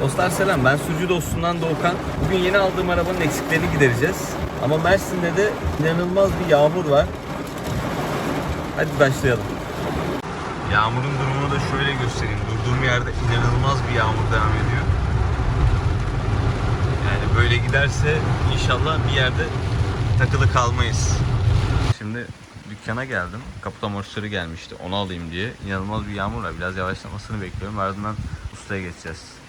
Dostlar selam ben sürücü dostundan Doğukan. Bugün yeni aldığım arabanın eksiklerini gidereceğiz. Ama Mersin'de de inanılmaz bir yağmur var. Hadi başlayalım. Yağmurun durumunu da şöyle göstereyim. Durduğum yerde inanılmaz bir yağmur devam ediyor. Yani böyle giderse inşallah bir yerde takılı kalmayız. Şimdi dükkana geldim. Kaput amortisörü gelmişti. Onu alayım diye. İnanılmaz bir yağmur var. Biraz yavaşlamasını bekliyorum. Ardından ustaya geçeceğiz.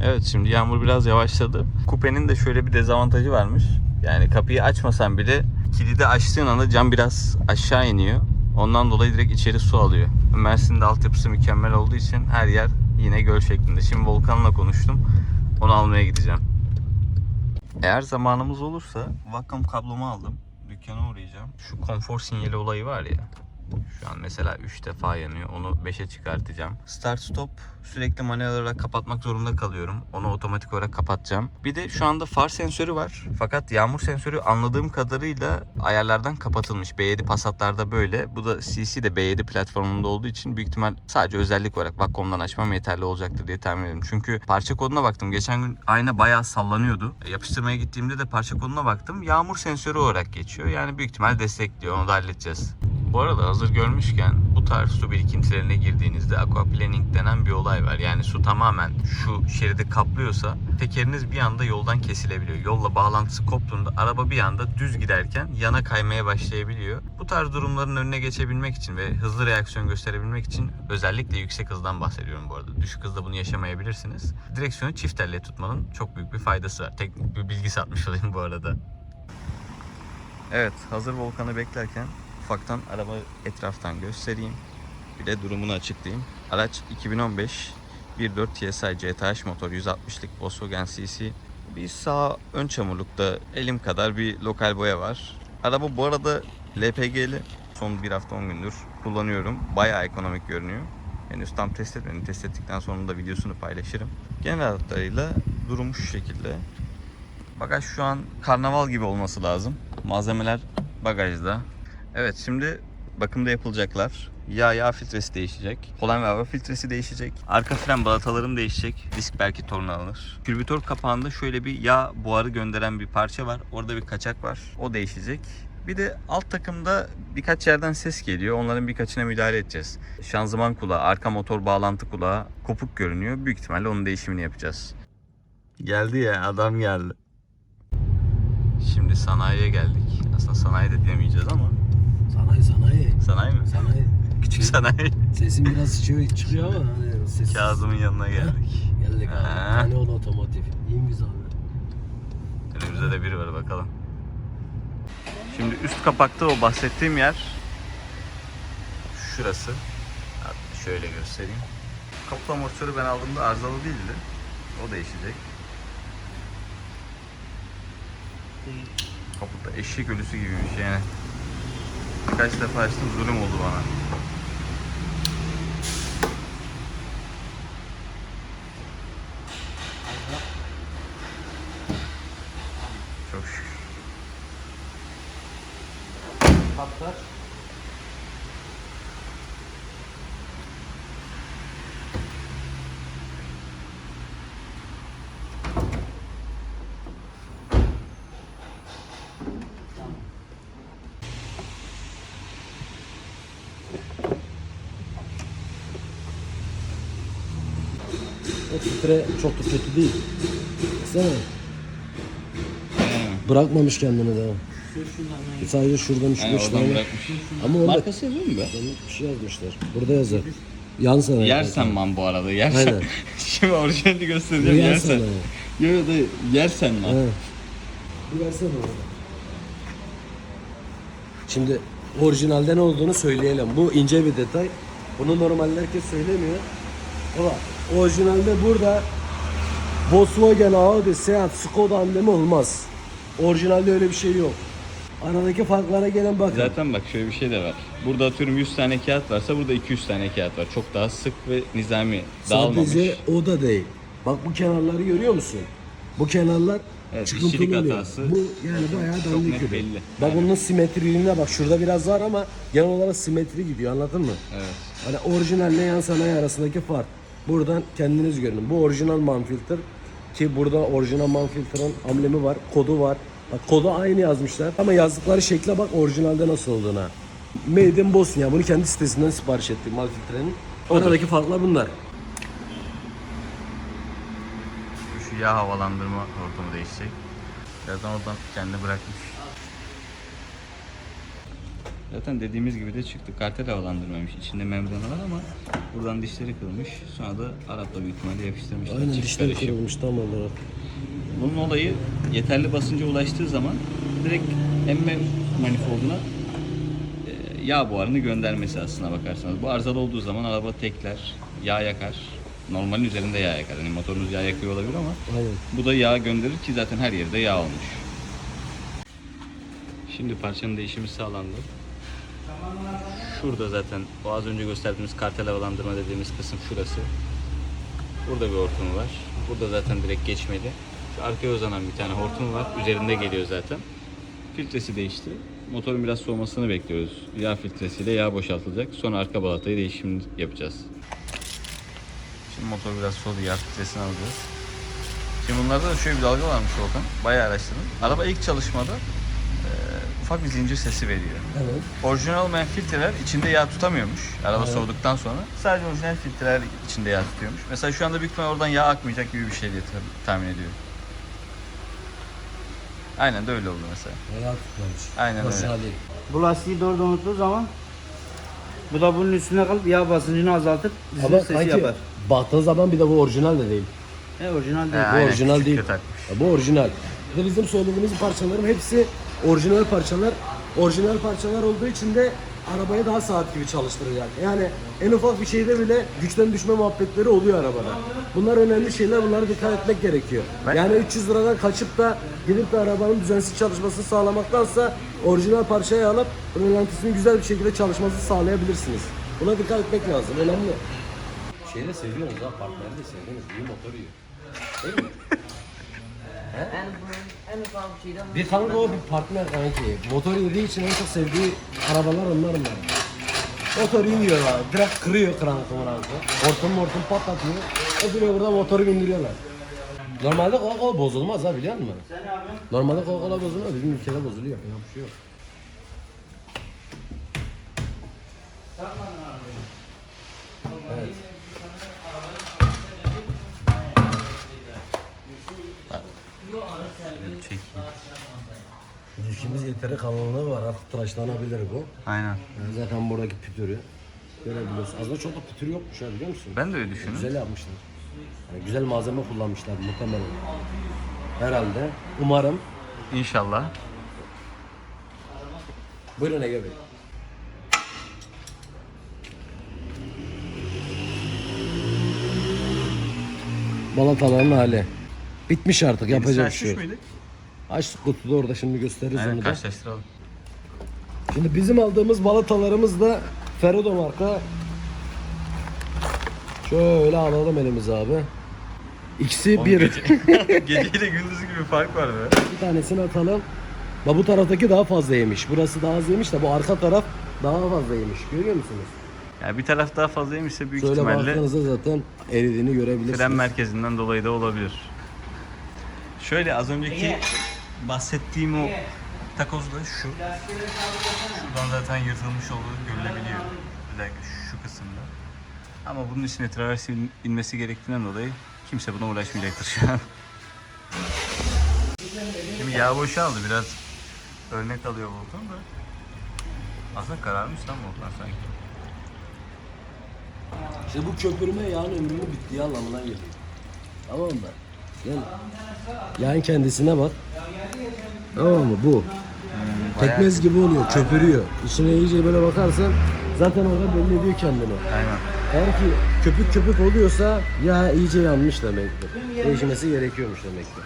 Evet şimdi yağmur biraz yavaşladı. Kupenin de şöyle bir dezavantajı varmış. Yani kapıyı açmasan bile kilidi açtığın anda cam biraz aşağı iniyor. Ondan dolayı direkt içeri su alıyor. Mersin'de altyapısı mükemmel olduğu için her yer yine göl şeklinde. Şimdi Volkan'la konuştum. Onu almaya gideceğim. Eğer zamanımız olursa vakum kablomu aldım. Dükkana uğrayacağım. Şu konfor sinyali olayı var ya. Şu an mesela 3 defa yanıyor. Onu 5'e çıkartacağım. Start stop sürekli manuel olarak kapatmak zorunda kalıyorum. Onu otomatik olarak kapatacağım. Bir de şu anda far sensörü var. Fakat yağmur sensörü anladığım kadarıyla ayarlardan kapatılmış. B7 Passat'larda böyle. Bu da CC de B7 platformunda olduğu için büyük ihtimal sadece özellik olarak Vacom'dan açmam yeterli olacaktır diye tahmin ediyorum. Çünkü parça koduna baktım. Geçen gün ayna bayağı sallanıyordu. E, Yapıştırmaya gittiğimde de parça koduna baktım. Yağmur sensörü olarak geçiyor. Yani büyük ihtimal destekliyor. Onu da halledeceğiz. Bu arada hazır görmüşken bu tarz su birikintilerine girdiğinizde aquaplaning denen bir olay var. Yani su tamamen şu şeridi kaplıyorsa tekeriniz bir anda yoldan kesilebiliyor. Yolla bağlantısı koptuğunda araba bir anda düz giderken yana kaymaya başlayabiliyor. Bu tarz durumların önüne geçebilmek için ve hızlı reaksiyon gösterebilmek için özellikle yüksek hızdan bahsediyorum bu arada. Düşük hızda bunu yaşamayabilirsiniz. Direksiyonu çift elle tutmanın çok büyük bir faydası var. Teknik bir bilgi satmış olayım bu arada. Evet, hazır Volkan'ı beklerken ufaktan araba etraftan göstereyim. Bir de durumunu açıklayayım. Araç 2015 1.4 TSI GTH motor 160'lık Volkswagen CC. Bir sağ ön çamurlukta elim kadar bir lokal boya var. Araba bu arada LPG'li. Son bir hafta 10 gündür kullanıyorum. Bayağı ekonomik görünüyor. Henüz tam test etmedim. Test ettikten sonra da videosunu paylaşırım. Genel hatlarıyla durum şu şekilde. Bagaj şu an karnaval gibi olması lazım. Malzemeler bagajda. Evet şimdi bakımda yapılacaklar. Yağ yağ filtresi değişecek. Polen ve hava filtresi değişecek. Arka fren balatalarım değişecek. Disk belki torna alınır. Külbütör kapağında şöyle bir yağ buharı gönderen bir parça var. Orada bir kaçak var. O değişecek. Bir de alt takımda birkaç yerden ses geliyor. Onların birkaçına müdahale edeceğiz. Şanzıman kulağı, arka motor bağlantı kulağı kopuk görünüyor. Büyük ihtimalle onun değişimini yapacağız. Geldi ya adam geldi. Şimdi sanayiye geldik. Aslında sanayi de diyemeyeceğiz ama. Sanayi sanayi. Sanayi mi? Sanayi. Küçük sanayi. Sesim biraz çıkıyor, çıkıyor ama hani ses. Kazım'ın yanına geldik. Geldik abi. Ha. Tane ol otomotiv. İyi mi abi? Önümüzde de biri var bakalım. Şimdi üst kapakta o bahsettiğim yer şurası. Hatta şöyle göstereyim. Kaput amortisörü ben aldığımda arızalı değildi. O değişecek. Kaputta eşek ölüsü gibiymiş yani. Birkaç defa açtım zulüm oldu bana. Çok şükür. Patlar. O filtre çok da kötü değil. Baksana. Bırakmamış kendini daha. Sadece şuradan 3-5 tane. Ama onda Markası yazıyor mu be? bir şey yazmışlar. Burada yazar. Yan sanayi. Yersen man bu arada yersen. Aynen. Şimdi orijinali Bu göstereceğim yan yersen. sanayi. Yo yo da yersen man. He. Bir versene bana. Şimdi orijinalde ne olduğunu söyleyelim. Bu ince bir detay. Bunu normalde herkes söylemiyor. Ama orijinalde burada Volkswagen, Audi, Seat, Skoda amblemi olmaz. Orijinalde öyle bir şey yok. Aradaki farklara gelen bakın. Zaten bak şöyle bir şey de var. Burada atıyorum 100 tane kağıt varsa burada 200 tane kağıt var. Çok daha sık ve nizami dağılmamış. Sadece o da değil. Bak bu kenarları görüyor musun? Bu kenarlar Evet, çıkıntılı oluyor. hatası Bu yani bayağı dandik gibi. belli. Bak bunun simetriliğine bak. Şurada biraz var ama genel olarak simetri gidiyor anladın mı? Evet. Hani orijinalle yan sanayi arasındaki fark. Buradan kendiniz görün. Bu orijinal Manfilter ki burada orijinal Manfilter'ın amblemi var, kodu var. Bak kodu aynı yazmışlar ama yazdıkları şekle bak orijinalde nasıl olduğuna. Made in Bosnia. Bunu kendi sitesinden sipariş ettik Manfilter'in. Aradaki farklar bunlar. Şu yağ havalandırma hortumu değişecek. Birazdan oradan kendi bırakmış. Zaten dediğimiz gibi de çıktı. Kartel havalandırmamış. İçinde membranı var ama buradan dişleri kırılmış. Sonra da Arap'la büyük ihtimalle yapıştırmışlar. Aynen Çift dişleri karışım. kırılmış tam olarak. Bunun olayı yeterli basınca ulaştığı zaman direkt emme manifolduna e, yağ buharını göndermesi aslına bakarsanız. Bu arızalı olduğu zaman araba tekler, yağ yakar. Normalin üzerinde yağ yakar. Yani motorunuz yağ yakıyor olabilir ama Aynen. bu da yağ gönderir ki zaten her yerde yağ olmuş. Şimdi parçanın değişimi sağlandı. Şurada zaten o az önce gösterdiğimiz kartel havalandırma dediğimiz kısım şurası. Burada bir hortumu var. Burada zaten direkt geçmedi. Şu arkaya uzanan bir tane hortum var. Üzerinde geliyor zaten. Filtresi değişti. Motorun biraz soğumasını bekliyoruz. Yağ filtresiyle yağ boşaltılacak. Sonra arka balatayı değişim yapacağız. Şimdi motor biraz soğudu. Yağ filtresini alacağız. Şimdi bunlarda da şöyle bir dalga varmış Volkan. Bayağı araştırdım. Araba ilk çalışmada ufak bir zincir sesi veriyor. Evet. Orijinal olmayan filtreler içinde yağ tutamıyormuş. Araba soğuduktan sonra. Sadece orijinal filtreler içinde yağ tutuyormuş. Mesela şu anda büyük ihtimalle oradan yağ akmayacak gibi bir şey diye tahmin- ediyorum. Aynen de öyle oldu mesela. Bayağı tutmamış. Aynen öyle. Orijinal değil. Bu lastiği doğru unuttuğu zaman bu da bunun üstüne kalıp yağ basıncını azaltıp Ama sesi kanki yapar. baktığın zaman bir de bu orijinal de değil. E, orijinal değil. He, Bu aynen, orijinal değil. Ya bu orijinal. Bir de bizim söylediğimiz parçaların hepsi orijinal parçalar. Orijinal parçalar olduğu için de arabayı daha saat gibi çalıştıracak. Yani en ufak bir şeyde bile güçten düşme muhabbetleri oluyor arabada. Bunlar önemli şeyler. Bunlara dikkat etmek gerekiyor. Yani 300 liradan kaçıp da gidip de arabanın düzensiz çalışmasını sağlamaktansa orijinal parçayı alıp rölantisinin güzel bir şekilde çalışmasını sağlayabilirsiniz. Buna dikkat etmek lazım. Önemli. Şeyi de seviyorsunuz ha. Partneri de seviyorsunuz. İyi motor yiyor. Değil mi? Bir kanka o bir partner kanki. Motor yediği için en çok sevdiği arabalar onlar onlar. Motor yiyor ha. Direkt kırıyor krankı mrankı. Hortum mortum patlatıyor. O duruyor burada motoru bindiriyorlar. Normalde kola kola bozulmaz ha biliyor musun? Normalde kola kola bozulmaz. Bizim ülkede bozuluyor. Ya bir şey yok. Evet. Çekeyim. Dişimiz yeteri kalınlığı var. Artık tıraşlanabilir bu. Aynen. Yani zaten buradaki pütürü görebiliyorsun. Aslında çok da pütür yokmuş ha biliyor musun? Ben de öyle düşünüyorum. Güzel yapmışlar. Yani güzel malzeme kullanmışlar muhtemelen. Herhalde. Umarım. İnşallah. Buyurun Ege Bey. Balataların hali. Bitmiş artık yapacak bir şey yok. Açtık kutuda orada şimdi gösteririz Aynen onu da. karşılaştıralım. Şimdi bizim aldığımız balatalarımız da Ferrado marka. Şöyle alalım elimize abi. İkisi bir. Geceyle gündüz gibi fark var be. bir tanesini atalım. Bak bu taraftaki daha fazla yemiş. Burası daha az yemiş de bu arka taraf daha fazla yemiş. Görüyor musunuz? Yani bir taraf daha fazla yemişse büyük Şöyle ihtimalle baktığınızda zaten eridiğini görebilirsiniz. fren merkezinden dolayı da olabilir. Şöyle az önceki bahsettiğim o takoz da şu. Şuradan zaten yırtılmış olduğu görülebiliyor. Özellikle şu kısımda. Ama bunun içine travers in- inmesi gerektiğinden dolayı kimse buna uğraşmayacaktır şu an. Şimdi yağ boşaldı biraz örnek alıyor Volkan da. Aslında kararmış lan Volkan sanki. İşte bu köpürme yağın ömrünün bittiği anlamına geliyor. Tamam mı? Gel. Yağın kendisine bak. Tamam mı? Bu. Pekmez gibi oluyor, köpürüyor. İçine iyice böyle bakarsan zaten orada belli ediyor kendini. Aynen. Eğer ki köpük köpük oluyorsa yağ iyice yanmış demektir. Değişmesi gerekiyormuş demektir.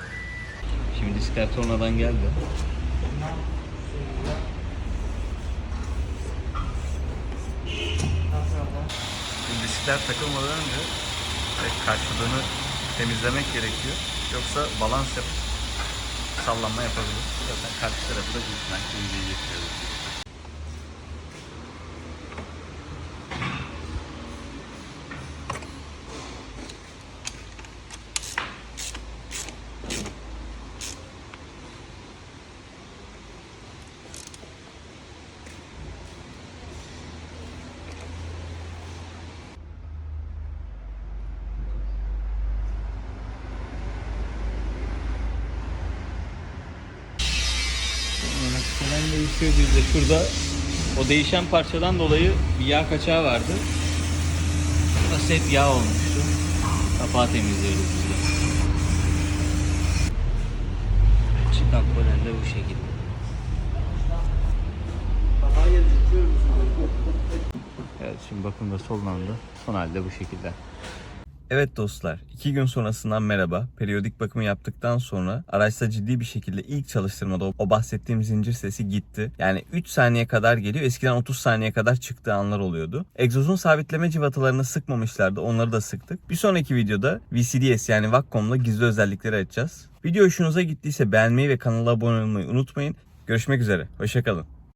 Şimdi diskler tornadan geldi. Şimdi diskler takılmadan önce direkt karşılığını temizlemek gerekiyor. Yoksa balans yapıp sallanma yapabilir. Zaten karşı tarafı da ihtimalle temizleyecek diyoruz. Polen değişiyor bizde. Şurada o değişen parçadan dolayı bir yağ kaçağı vardı. Burada set yağ olmuştu. Kapağı temizliyoruz biz de. Çıkan polen de bu şekilde. Evet şimdi bakım da sonlandı. Son halde bu şekilde. Evet dostlar, iki gün sonrasından merhaba. Periyodik bakımı yaptıktan sonra araçta ciddi bir şekilde ilk çalıştırmada o, bahsettiğim zincir sesi gitti. Yani 3 saniye kadar geliyor. Eskiden 30 saniye kadar çıktığı anlar oluyordu. Egzozun sabitleme civatalarını sıkmamışlardı. Onları da sıktık. Bir sonraki videoda VCDS yani Vaccom'la gizli özellikleri açacağız. Video hoşunuza gittiyse beğenmeyi ve kanala abone olmayı unutmayın. Görüşmek üzere. Hoşçakalın.